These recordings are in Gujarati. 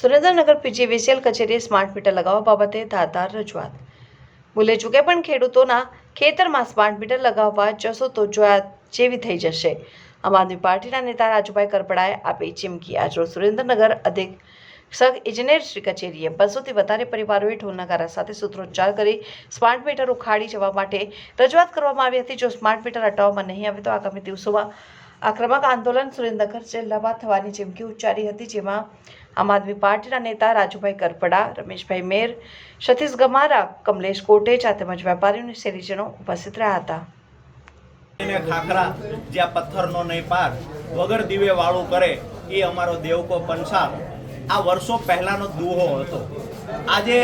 સુરેન્દ્રનગર પીજીવીસીએલ કચેરીએ સ્માર્ટ મીટર લગાવવા બાબતે ધારદાર રજૂઆત. ભૂલે ચૂકે પણ ખેડૂતોના ખેતરમાં સ્માર્ટ મીટર લગાવવા જશો તો જોયા જેવી થઈ જશે. આમ આદમી પાર્ટીના નેતા રાજુભાઈ કરપડાએ આપી ચીમકી. આજરોજ સુરેન્દ્રનગર અધિક સગ ઇજનેર શ્રી કચેરીએ બસોથી વધારે પરિવારોએ ઢોલનગારા સાથે સૂત્રોચ્ચાર કરી સ્માર્ટ મીટર ઉખાડી જવા માટે રજૂઆત કરવામાં આવી હતી. જો સ્માર્ટ મીટર હટાવવામાં નહીં આવે તો આગામી દિવસોમાં આક્રમક આંદોલન સુરેન્દ્રનગર જિલ્લામાં થવાની ચીમકી ઉચ્ચારી હતી, જેમાં આમ આદમી પાર્ટીના નેતા રાજુભાઈ કરપડા, રમેશભાઈ મેર, સતીશ ગમારા, કમલેશ કોટેચા તેમજ વેપારીઓની શેરીજનો ઉપસ્થિત રહ્યા હતા. ખાખરા જ્યાં પથ્થરનો નહીં પાર, વગર દીવે વાળું કરે, એ અમારો દેવકો પંસાર. આ વર્ષો પહેલાનો દુહો હતો. આજે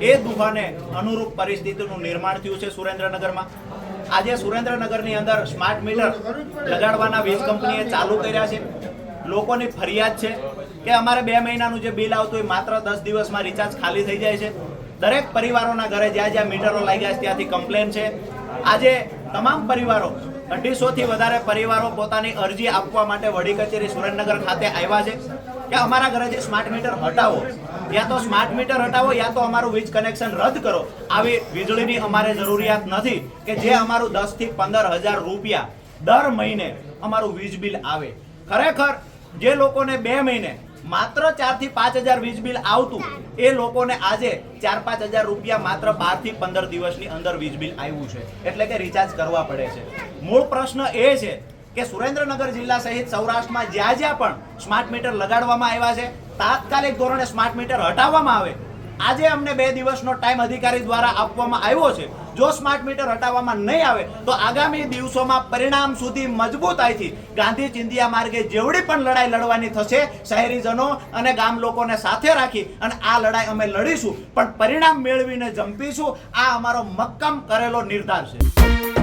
એ દુહાને અનુરૂપ પરિસ્થિતિનું નિર્માણ થયું છે સુરેન્દ્રનગરમાં. આજે સુરેન્દ્રનગરની અંદર સ્માર્ટ મીટર લગાડવાના વીજ કંપનીએ ચાલુ કર્યા છે. લોકોની ફરિયાદ છે કે અમારે બે મહિનાનું જે બિલ આવતું હોય, માત્ર દસ દિવસમાં રિચાર્જ ખાલી થઈ જાય છે. દરેક પરિવારોના ઘરે જ્યાં જ્યાં મીટરો લાગ્યા છે, ત્યાંથી કમ્પ્લેન છે. આજે તમામ પરિવારો, અઢીસોથી વધારે પરિવારો પોતાની અરજી આપવા માટે વડી કચેરી સુરેન્દ્રનગર ખાતે આવ્યા છે. કે અમારા ઘરેથી સ્માર્ટ મીટર હટાવો, યા તો સ્માર્ટ મીટર હટાવો, યા તો અમારું વીજ કનેક્શન રદ કરો. આવી વીજળીની અમારે જરૂરિયાત નથી કે જે અમારું દસથી પંદર હજાર રૂપિયા દર મહિને અમારું વીજ બિલ આવે. ખરેખર, જે લોકોને બે મહિને માત્ર ચારથી પાંચ હજાર વીજ બિલ આવતું, એ લોકોને આજે ચાર પાંચ હજાર રૂપિયા માત્ર બારથી પંદર દિવસની અંદર વીજ બિલ આવ્યું છે. એટલે કે રિચાર્જ કરવા પડે છે. મૂળ પ્રશ્ન એ છે કે સુરેન્દ્રનગર જિલ્લા સહિત સૌરાષ્ટ્રમાં જ્યાં જ્યાં પણ સ્માર્ટ મીટર લગાડવામાં આવ્યા છે, તાત્કાલિક ધોરણે સ્માર્ટ મીટર હટાવવામાં આવે. આજે અમને બે દિવસનો ટાઈમ અધિકારી દ્વારા આપવામાં આવ્યો છે. જો સ્માર્ટ મીટર હટાવવામાં નહીં આવે, તો આગામી દિવસોમાં પરિણામ સુધી મજબૂતાઈથી ગાંધી ચિંધિયા માર્ગે જેવડી પણ લડાઈ લડવાની થશે, શહેરીજનો અને ગામ લોકોને સાથે રાખી અને આ લડાઈ અમે લડીશું. પણ પરિણામ મેળવીને જંપીશું. આ અમારો મક્કમ કરેલો નિર્ધાર છે.